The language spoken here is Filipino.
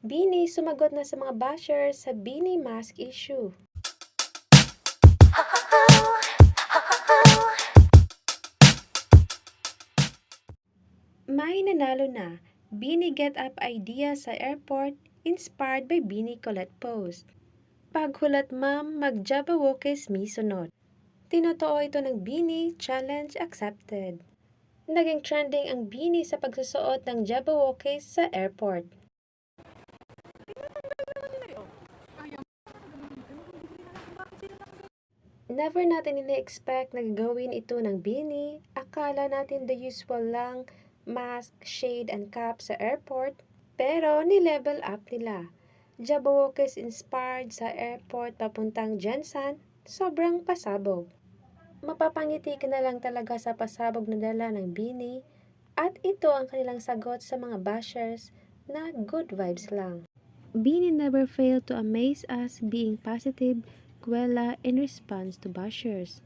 Bini sumagot na sa mga bashers sa Bini mask issue. May nanalo na Bini Get Up idea sa airport inspired by Bini Colette Post. Paghulat ma'am, mag-Jabberwockers mi sunod. Tinotoo ito ng Bini Challenge Accepted. Naging trending ang Bini sa pagsusuot ng Jabberwockers sa airport. Never natin ini-expect na gagawin ito ng Bini. Akala natin the usual lang, mask, shade, and cap sa airport. Pero ni-level up nila. Jabberwockers inspired sa airport papuntang Jensan, sobrang pasabog. Mapapangiti ka na lang talaga sa pasabog na dala ng Bini at ito ang kanilang sagot sa mga bashers na good vibes lang. Bini never failed to amaze us being positive, Gwela in response to bashers.